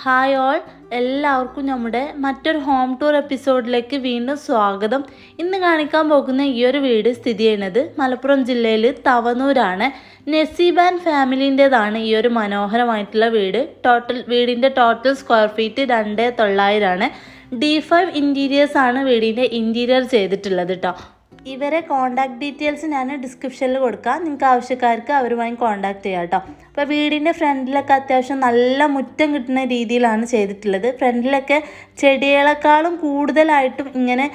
Hi all എല്ലാവർക്കും നമ്മുടെ മറ്റൊരു ഹോം ടൂർ എപ്പിസോഡിലേക്ക് വീണ്ടും സ്വാഗതം. ഇന്ന് കാണിക്കാൻ പോകുന്ന ഈ ഒരു വീട് സ്ഥിതി ചെയ്യുന്നത് മലപ്പുറം ജില്ലയിൽ തവനൂരാണ്. നെസിബാൻ ഫാമിലിന്റെതാണ് ഈ ഒരു മനോഹരമായിട്ടുള്ള വീട്. ടോട്ടൽ വീടിന്റെ ടോട്ടൽ സ്ക്വയർ ഫീറ്റ് രണ്ട് തൊള്ളായിരമാണ് ഡി ഫൈവ് ഇന്റീരിയേഴ്സ് ആണ് വീടിന്റെ ഇന്റീരിയർ ചെയ്തിട്ടുള്ളത് കേട്ടോ ഇവരെ കോൺടാക്ട് ഡീറ്റെയിൽസ് ഞാൻ ഡിസ്ക്രിപ്ഷനിൽ കൊടുക്കാം. നിങ്ങൾക്ക് ആവശ്യക്കാർക്ക് അവരുമായി കോൺടാക്ട് ചെയ്യാം കേട്ടോ അപ്പോൾ വീടിന്റെ ഫ്രണ്ടിലൊക്കെ അത്യാവശ്യം നല്ല മുറ്റം കിട്ടുന്ന രീതിയിലാണ് ചെയ്തിട്ടുള്ളത്. ഫ്രണ്ടിലൊക്കെ ചെടികളെക്കാളും കൂടുതലായിട്ടും ഇങ്ങനെ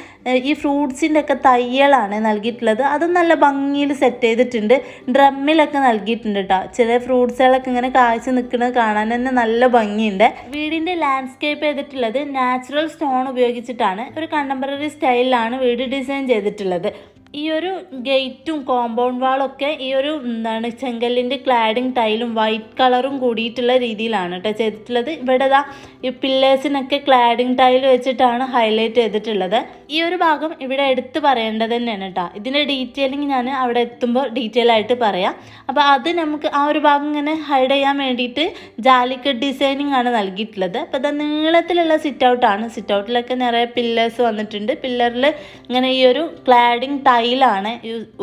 ഈ ഫ്രൂട്ട്സിന്റെ ഒക്കെ തയ്യലാണ് നൽകിയിട്ടുള്ളത്. അതും നല്ല ഭംഗിയിൽ സെറ്റ് ചെയ്തിട്ടുണ്ട്. ഡ്രമ്മിലൊക്കെ നൽകിയിട്ടുണ്ട് കേട്ടോ ചില ഫ്രൂട്ട്സുകളൊക്കെ ഇങ്ങനെ കാഴ്ച നിൽക്കുന്നത് കാണാൻ തന്നെ നല്ല ഭംഗിയുണ്ട്. വീടിന്റെ ലാൻഡ്സ്കേപ്പ് ചെയ്തിട്ടുള്ളത് നാച്ചുറൽ സ്റ്റോൺ ഉപയോഗിച്ചിട്ടാണ്. ഒരു കണ്ടംപററി സ്റ്റൈലിലാണ് വീട് ഡിസൈൻ ചെയ്തിട്ടുള്ളത്. ഈ ഒരു ഗേറ്റും കോമ്പൗണ്ട് വാളൊക്കെ ഈ ഒരു എന്താണ് ചെങ്കല്ലിന്റെ ക്ലാഡിങ് ടൈലും വൈറ്റ് കളറും കൂടിയിട്ടുള്ള രീതിയിലാണ് കേട്ടോ ചെയ്തിട്ടുള്ളത്. ഇവിടെ ദാ ഈ പില്ലേഴ്സിനൊക്കെ ക്ലാഡിങ് ടൈൽ വെച്ചിട്ടാണ് ഹൈലൈറ്റ് ചെയ്തിട്ടുള്ളത്. ഈ ഒരു ഭാഗം ഇവിടെ എടുത്ത് പറയേണ്ടത് തന്നെയാണ് കേട്ടോ ഇതിന്റെ ഡീറ്റെയിലിംഗ് ഞാൻ അവിടെ എത്തുമ്പോൾ ഡീറ്റെയിൽ ആയിട്ട് പറയാം. അപ്പോൾ അത് നമുക്ക് ആ ഒരു ഭാഗം ഇങ്ങനെ ഹൈഡ് ചെയ്യാൻ വേണ്ടിയിട്ട് ജാലിക്കറ്റ് ഡിസൈനിങ് ആണ് നൽകിയിട്ടുള്ളത്. അപ്പോൾ ഇത് നീളത്തിലുള്ള സിറ്റ് ഔട്ടാണ് സിറ്റ് ഔട്ടിലൊക്കെ നിറയെ പില്ലേഴ്സ് വന്നിട്ടുണ്ട്. പില്ലറിൽ ഇങ്ങനെ ഈ ഒരു ക്ലാഡിങ് ടൈലാണ്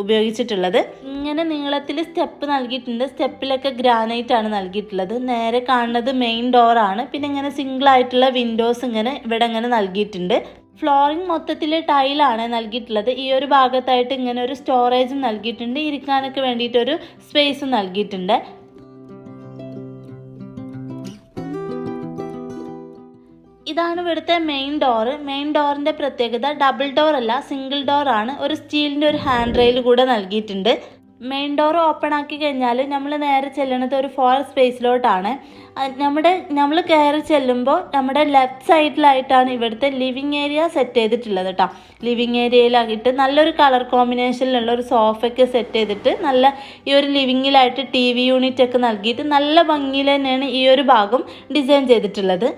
ഉപയോഗിച്ചിട്ടുള്ളത്. ഇങ്ങനെ നീളത്തിൽ സ്റ്റെപ്പ് നൽകിയിട്ടുണ്ട്. സ്റ്റെപ്പിലൊക്കെ ഗ്രാനൈറ്റ് ആണ് നൽകിയിട്ടുള്ളത്. നേരെ കാണുന്നത് മെയിൻ ഡോറാണ് പിന്നെ ഇങ്ങനെ സിംഗിൾ ആയിട്ടുള്ള വിൻഡോസ് ഇങ്ങനെ ഇവിടെ ഇങ്ങനെ നൽകിയിട്ടുണ്ട്. ഫ്ലോറിംഗ് മൊത്തത്തിൽ ടൈലാണ് നൽകിയിട്ടുള്ളത്. ഈ ഒരു ഭാഗത്തായിട്ട് ഇങ്ങനെ ഒരു സ്റ്റോറേജും നൽകിയിട്ടുണ്ട്. ഇരിക്കാനൊക്കെ വേണ്ടിയിട്ടൊരു സ്പേസും നൽകിയിട്ടുണ്ട്. ഇതാണ് ഇവിടുത്തെ മെയിൻ ഡോറ് മെയിൻ ഡോറിന്റെ പ്രത്യേകത ഡബിൾ ഡോർ അല്ല സിംഗിൾ ഡോർ ആണ്. ഒരു സ്റ്റീലിന്റെ ഒരു ഹാൻഡ് റെയിൽ കൂടെ നൽകിയിട്ടുണ്ട്. മെയിൻ ഡോർ ഓപ്പൺ ആക്കി കഴിഞ്ഞാൽ നമ്മൾ നേരെ ചെല്ലുന്നത് ഒരു ഫോർ സ്പേസിലോട്ടാണ് നമ്മുടെ നമ്മൾ കയറി ചെല്ലുമ്പോൾ നമ്മുടെ ലെഫ്റ്റ് സൈഡിലായിട്ടാണ് ഇവിടുത്തെ ലിവിങ് ഏരിയ സെറ്റ് ചെയ്തിട്ടുള്ളത് കേട്ടോ ലിവിങ് ഏരിയയിലാക്കിയിട്ട് നല്ലൊരു കളർ കോമ്പിനേഷനിലുള്ള ഒരു സോഫയ്ക്ക് സെറ്റ് ചെയ്തിട്ട് നല്ല ഈ ഒരു ലിവിങ്ങിലായിട്ട് ടി വി യൂണിറ്റ് ഒക്കെ നൽകിയിട്ട് നല്ല ഭംഗിയിൽ തന്നെയാണ് ഈ ഒരു ഭാഗം ഡിസൈൻ ചെയ്തിട്ടുള്ളത്.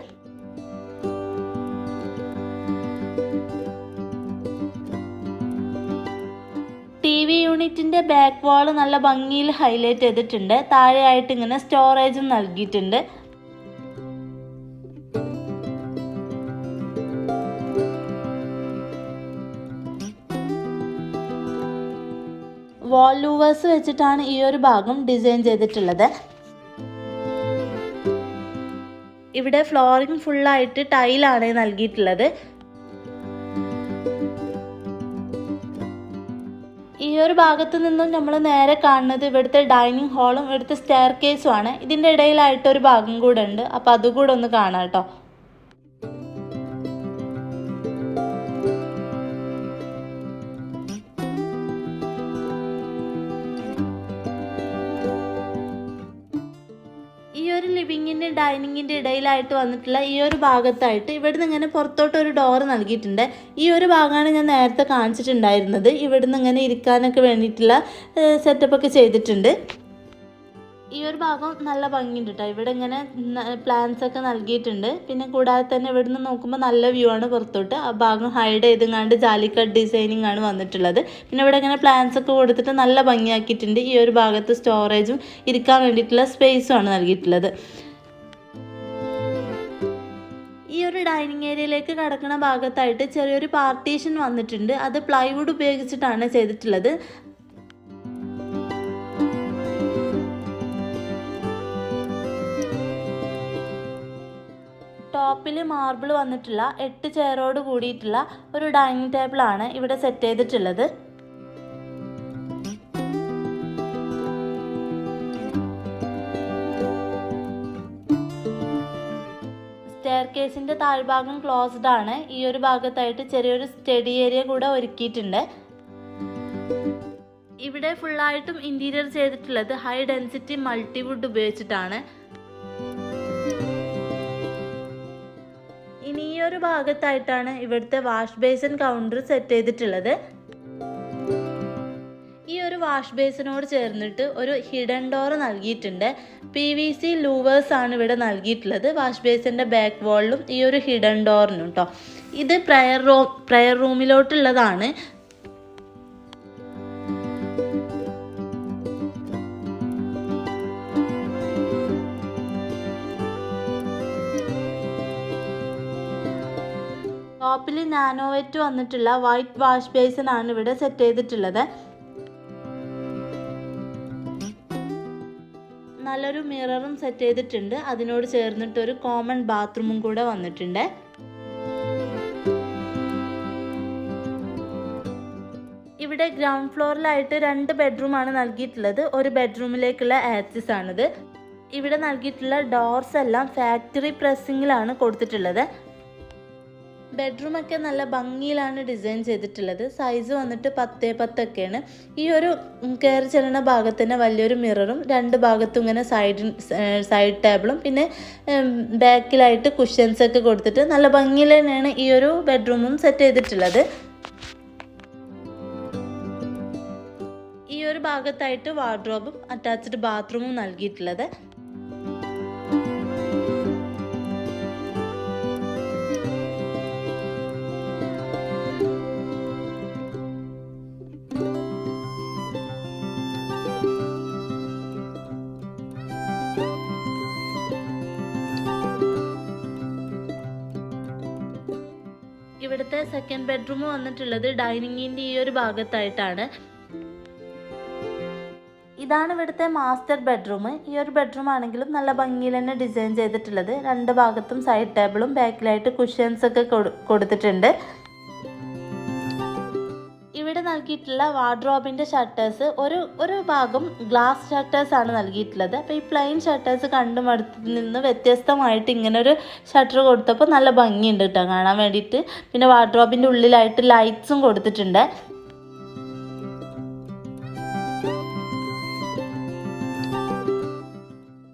വി യൂണിറ്റിന്റെ ബാക്ക് വാൾ നല്ല ഭംഗിയിൽ ഹൈലൈറ്റ് ചെയ്തിട്ടുണ്ട്. താഴെയായിട്ട് ഇങ്ങനെ സ്റ്റോറേജും നൽകിയിട്ടുണ്ട്. വാൾ ലൂവേഴ്സ് വെച്ചിട്ടാണ് ഈ ഒരു ഭാഗം ഡിസൈൻ ചെയ്തിട്ടുള്ളത്. ഇവിടെ ഫ്ലോറിംഗ് ഫുള്ളായിട്ട് ടൈലാണ് നൽകിയിട്ടുള്ളത്. ഒരു ഭാഗത്ത് നിന്നും നമ്മൾ നേരെ കാണുന്നത് ഇവിടുത്തെ ഡൈനിങ് ഹാളും ഇവിടുത്തെ സ്റ്റെയർ കേസും ആണ്. ഇതിന്റെ ഇടയിലായിട്ട് ഒരു ഭാഗം കൂടെ ഉണ്ട്. അപ്പോൾ അതുകൂടെ ഒന്ന് കാണാം കേട്ടോ. ലിവിങ്ങിന്റെ ഡൈനിങ്ങിന്റെ ഇടയിലായിട്ട് വന്നിട്ടുള്ള ഈ ഒരു ഭാഗത്തായിട്ട് ഇവിടുന്ന് ഇങ്ങനെ പുറത്തോട്ട് ഒരു ഡോർ നൽകിയിട്ടുണ്ട്. ഈ ഒരു ഭാഗമാണ് ഞാൻ നേരത്തെ കാണിച്ചിട്ടുണ്ടായിരുന്നത്. ഇവിടുന്ന് ഇങ്ങനെ ഇരിക്കാനൊക്കെ വേണ്ടിയിട്ടുള്ള സെറ്റപ്പ് ഒക്കെ ചെയ്തിട്ടുണ്ട്. ഈ ഒരു ഭാഗം നല്ല ഭംഗിയുണ്ട് കേട്ടോ ഇവിടെ ഇങ്ങനെ പ്ലാന്റ്സ് ഒക്കെ നൽകിയിട്ടുണ്ട്. പിന്നെ കൂടാതെ തന്നെ ഇവിടുന്ന് നോക്കുമ്പോൾ നല്ല വ്യൂ ആണ് പുറത്തോട്ട്. ആ ഭാഗം ഹൈഡ് ചെയ്തെങ്ങാണ്ട് ജാലിക്കട്ട് ഡിസൈനിങ് ആണ് വന്നിട്ടുള്ളത്. പിന്നെ ഇവിടെ ഇങ്ങനെ പ്ലാന്റ്സ് ഒക്കെ കൊടുത്തിട്ട് നല്ല ഭംഗിയാക്കിയിട്ടുണ്ട്. ഈ ഒരു ഭാഗത്ത് സ്റ്റോറേജും ഇരിക്കാൻ വേണ്ടിയിട്ടുള്ള സ്പേസും ആണ് നൽകിയിട്ടുള്ളത്. ഈ ഒരു ഡൈനിങ് ഏരിയയിലേക്ക് കടക്കുന്ന ഭാഗത്തായിട്ട് ചെറിയൊരു പാർട്ടീഷൻ വന്നിട്ടുണ്ട്. അത് പ്ലൈവുഡ് ഉപയോഗിച്ചിട്ടാണ് ചെയ്തിട്ടുള്ളത്. ടോപ്പിൽ മാർബിൾ വന്നിട്ടുള്ള എട്ട് ചെയറോട് കൂടിയിട്ടുള്ള ഒരു ഡൈനിങ് ടേബിളാണ് ഇവിടെ സെറ്റ് ചെയ്തിട്ടുള്ളത്. സ്റ്റെയർ കേസിന്റെ താഴ്ഭാഗം ക്ലോസ്ഡ് ആണ്. ഈ ഒരു ഭാഗത്തായിട്ട് ചെറിയൊരു സ്റ്റഡി ഏരിയ കൂടെ ഒരുക്കിയിട്ടുണ്ട്. ഇവിടെ ഫുള്ളായിട്ടും ഇന്റീരിയർ ചെയ്തിട്ടുള്ളത് ഹൈ ഡെൻസിറ്റി മൾട്ടിവുഡ് ഉപയോഗിച്ചിട്ടാണ്. ഇനി ഈ ഒരു ഭാഗത്തായിട്ടാണ് ഇവിടുത്തെ വാഷ് ബേസിൻ കൗണ്ടർ സെറ്റ് ചെയ്തിട്ടുള്ളത്. ഒരു വാഷ് ബേസിനോട് ചേർന്നിട്ട് ഒരു ഹിഡൻ ഡോർ നൽകിയിട്ടുണ്ട്. പി വി സി ലൂവേഴ്സ് ആണ് ഇവിടെ നൽകിയിട്ടുള്ളത്. വാഷ് ബേസിന്റെ ബാക്ക് വാളിലും ഈ ഒരു ഹിഡൻ ഡോറിനും കേട്ടോ ഇത് പ്രയർ റൂം പ്രയർ റൂമിലോട്ടുള്ളതാണ് ടോപ്പിൽ നാനോവെറ്റ് വന്നിട്ടുള്ള വൈറ്റ് വാഷ് ബേസിനാണ് ഇവിടെ സെറ്റ് ചെയ്തിട്ടുള്ളത്. നല്ലൊരു മിററും സെറ്റ് ചെയ്തിട്ടുണ്ട്. അതിനോട് ചേർന്നിട്ട് ഒരു കോമൺ ബാത്റൂമും കൂടെ വന്നിട്ടുണ്ട്. ഇവിടെ ഗ്രൗണ്ട് ഫ്ലോറിലായിട്ട് രണ്ട് ബെഡ്റൂം ആണ് നൽകിയിട്ടുള്ളത്. ഒരു ബെഡ്റൂമിലേക്കുള്ള ആക്സസ് ആണിത്. ഇവിടെ നൽകിയിട്ടുള്ള ഡോർസ് എല്ലാം ഫാക്ടറി പ്രസ്സിങ്ങിലാണ് കൊടുത്തിട്ടുള്ളത്. ബെഡ്റൂം ഒക്കെ നല്ല ഭംഗിയിലാണ് ഡിസൈൻ ചെയ്തിട്ടുള്ളത്. സൈസ് വന്നിട്ട് പത്തേ പത്തൊക്കെയാണ്. ഈ ഒരു കയറി ചെല്ലുന്ന ഭാഗത്തിന് വലിയൊരു മിററും രണ്ട് ഭാഗത്തും ഇങ്ങനെ സൈഡ് സൈഡ് ടേബിളും പിന്നെ ബാക്കിലായിട്ട് കുഷ്യൻസ് ഒക്കെ കൊടുത്തിട്ട് നല്ല ഭംഗിയിൽ തന്നെയാണ് ഈ ഒരു ബെഡ്റൂമും സെറ്റ് ചെയ്തിട്ടുള്ളത്. ഈ ഒരു ഭാഗത്തായിട്ട് വാർഡ്രോബും അറ്റാച്ച്ഡ് ബാത്റൂമും നൽകിയിട്ടുള്ളത്. ഇവിടുത്തെ സെക്കൻഡ് ബെഡ്റൂം വന്നിട്ടുള്ളത് ഡൈനിങ്ങിന്റെ ഈ ഒരു ഭാഗത്തായിട്ടാണ്. ഇതാണ് ഇവിടുത്തെ മാസ്റ്റർ ബെഡ്റൂം ഈ ഒരു ബെഡ്റൂം ആണെങ്കിലും നല്ല ഭംഗിയിൽ തന്നെ ഡിസൈൻ ചെയ്തിട്ടുള്ളത്. രണ്ട് ഭാഗത്തും സൈഡ് ടേബിളും ബാക്കിലായിട്ട് കുഷ്യൻസ് ഒക്കെ കൊടുത്തിട്ടുണ്ട്. നൽകിയിട്ടുള്ള വാർഡ്രോബിന്റെ ഷട്ടേഴ്സ് ഒരു ഒരു ഭാഗം ഗ്ലാസ് ഷട്ടേഴ്സ് ആണ് നൽകിയിട്ടുള്ളത്. അപ്പോൾ ഈ പ്ലെയിൻ ഷട്ടേഴ്സ് കണ്ടും അടുത്ത് നിന്ന് വ്യത്യസ്തമായിട്ട് ഇങ്ങനെ ഒരു ഷട്ടർ കൊടുത്തപ്പോൾ നല്ല ഭംഗിയുണ്ട് കേട്ടോ കാണാൻ വേണ്ടിയിട്ട്. പിന്നെ വാർഡ്രോബിന്റെ ഉള്ളിലായിട്ട് ലൈറ്റ്സും കൊടുത്തിട്ടുണ്ട്.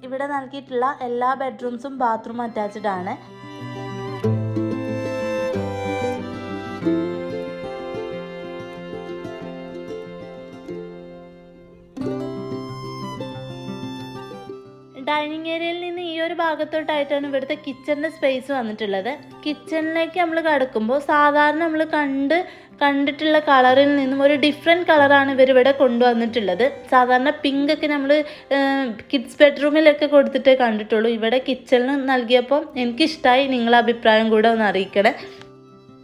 ഇവിടെ നൽകിയിട്ടുള്ള എല്ലാ ബെഡ്റൂംസും ബാത്റൂം അറ്റാച്ച്ഡ് ആണ്. ഡൈനിങ് ഏരിയയിൽ നിന്ന് ഈ ഒരു ഭാഗത്തോട്ടായിട്ടാണ് ഇവിടുത്തെ കിച്ചണിന്റെ സ്പേസ് വന്നിട്ടുള്ളത്. കിച്ചണിലേക്ക് നമ്മൾ കടക്കുമ്പോൾ സാധാരണ നമ്മൾ കണ്ട് കണ്ടിട്ടുള്ള കളറിൽ നിന്നും ഒരു ഡിഫറെന്റ് കളറാണ് ഇവർ ഇവിടെ കൊണ്ടുവന്നിട്ടുള്ളത്. സാധാരണ പിങ്ക് ഒക്കെ നമ്മൾ കിഡ്സ് ബെഡ്റൂമിലൊക്കെ കൊടുത്തിട്ടേ കണ്ടിട്ടുള്ളൂ. ഇവിടെ കിച്ചണിൽ നൽകിയപ്പോൾ എനിക്കിഷ്ടമായി നിങ്ങളെ അഭിപ്രായം കൂടെ ഒന്ന് അറിയിക്കണേ.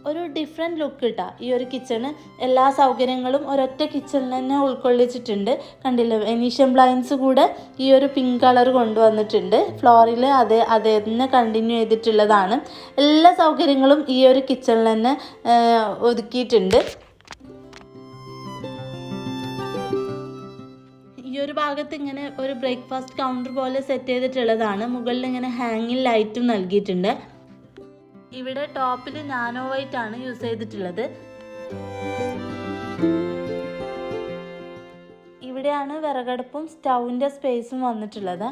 ഒരു ഡിഫറെന്റ് ലുക്ക് കിട്ടാം ഈ ഒരു കിച്ചണ് എല്ലാ സൗകര്യങ്ങളും ഒരൊറ്റ കിച്ചണിൽ തന്നെ ഉൾക്കൊള്ളിച്ചിട്ടുണ്ട്. കണ്ടില്ലേ? വെനീഷ്യൻ ബ്ലൈൻസ് കൂടെ ഈ ഒരു പിങ്ക് കളർ കൊണ്ടുവന്നിട്ടുണ്ട്. ഫ്ലോറിൽ അതേ അതേ തന്നെ കണ്ടിന്യൂ ചെയ്തിട്ടുള്ളതാണ്. എല്ലാ സൗകര്യങ്ങളും ഈ ഒരു കിച്ചണിൽ തന്നെ ഒതുക്കിയിട്ടുണ്ട്. ഈ ഒരു ഭാഗത്ത് ഇങ്ങനെ ഒരു ബ്രേക്ക്ഫാസ്റ്റ് കൗണ്ടർ പോലെ സെറ്റ് ചെയ്തിട്ടുള്ളതാണ്. മുകളിൽ ഇങ്ങനെ ഹാങ്ങിങ് ലൈറ്റും നൽകിയിട്ടുണ്ട്. ഇവിടെ ടോപ്പിൽ നാനോ വൈറ്റ് ആണ് യൂസ് ചെയ്തിട്ടുള്ളത്. ഇവിടെയാണ് വിറകടുപ്പും സ്റ്റൗവിന്റെ സ്പേസും വന്നിട്ടുള്ളത്.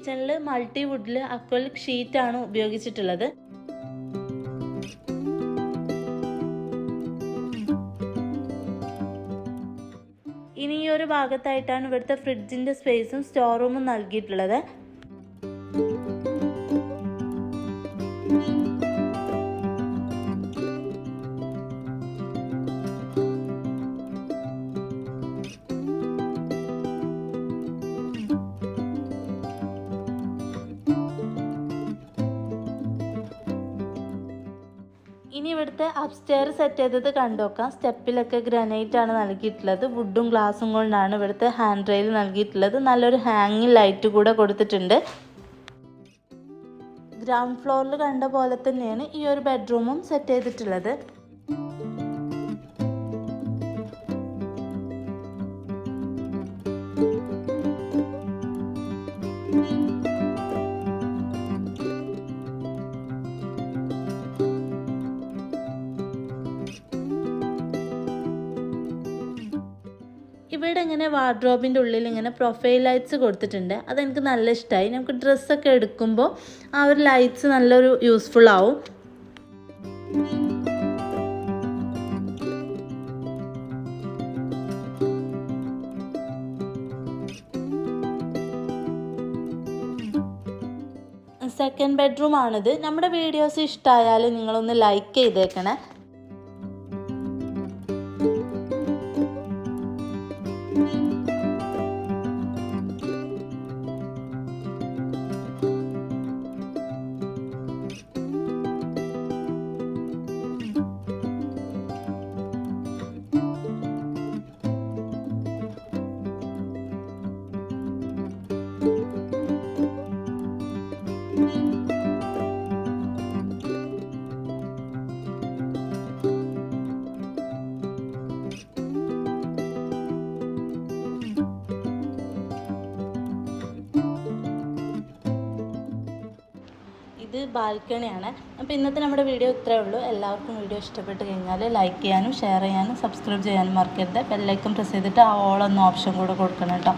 കിച്ചണിൽ മൾട്ടി വുഡിൽ അക്വലിക് ആണ് ഉപയോഗിച്ചിട്ടുള്ളത്. ഇനി ഈ ഒരു ഭാഗത്തായിട്ടാണ് ഇവിടുത്തെ ഫ്രിഡ്ജിന്റെ സ്പേസും സ്റ്റോർ റൂമും നൽകിയിട്ടുള്ളത്. ഇനി ഇവിടുത്തെ അപ്സ്റ്റെയർ സെറ്റ് ചെയ്തത് കണ്ടുനോക്കാം സ്റ്റെപ്പിലൊക്കെ ഗ്രാനൈറ്റ് ആണ് നൽകിയിട്ടുള്ളത്. വുഡും ഗ്ലാസും കൊണ്ടാണ് ഇവിടുത്തെ ഹാൻഡ് റെയിൽ നൽകിയിട്ടുള്ളത്. നല്ലൊരു ഹാങ്ങിങ് ലൈറ്റ് കൂടെ കൊടുത്തിട്ടുണ്ട്. ഗ്രൗണ്ട് ഫ്ലോറിൽ കണ്ട പോലെ തന്നെയാണ് ഈ ഒരു ബെഡ്റൂമും സെറ്റ് ചെയ്തിട്ടുള്ളത്. വാർഡ്രോബിന്റെ ഉള്ളിൽ ഇങ്ങനെ പ്രൊഫൈൽ ലൈറ്റ്സ് കൊടുത്തിട്ടുണ്ട്. അതെനിക്ക് നല്ല ഇഷ്ടമായി നമുക്ക് ഡ്രസ്സൊക്കെ എടുക്കുമ്പോൾ ആ ഒരു ലൈറ്റ്സ് നല്ലൊരു യൂസ്ഫുൾ ആവും. സെക്കൻഡ് ബെഡ്റൂം ആണിത്. നമ്മുടെ വീഡിയോസ് ഇഷ്ടമായാൽ നിങ്ങളൊന്ന് ലൈക്ക് ചെയ്തേക്കണേ. ബാൽക്കണിയാണ്. അപ്പോൾ ഇന്നത്തെ നമ്മുടെ വീഡിയോ ഇത്രയേ ഉള്ളൂ. എല്ലാവർക്കും വീഡിയോ ഇഷ്ടപ്പെട്ട് കഴിഞ്ഞാൽ ലൈക്ക് ചെയ്യാനും ഷെയർ ചെയ്യാനും സബ്സ്ക്രൈബ് ചെയ്യാനും മറക്കരുത്. ബെല്ലൈക്കൺ പ്രസ് ചെയ്തിട്ട് ആ ഓൾ എന്ന ഓപ്ഷൻ കൂടെ കൊടുക്കണം കേട്ടോ.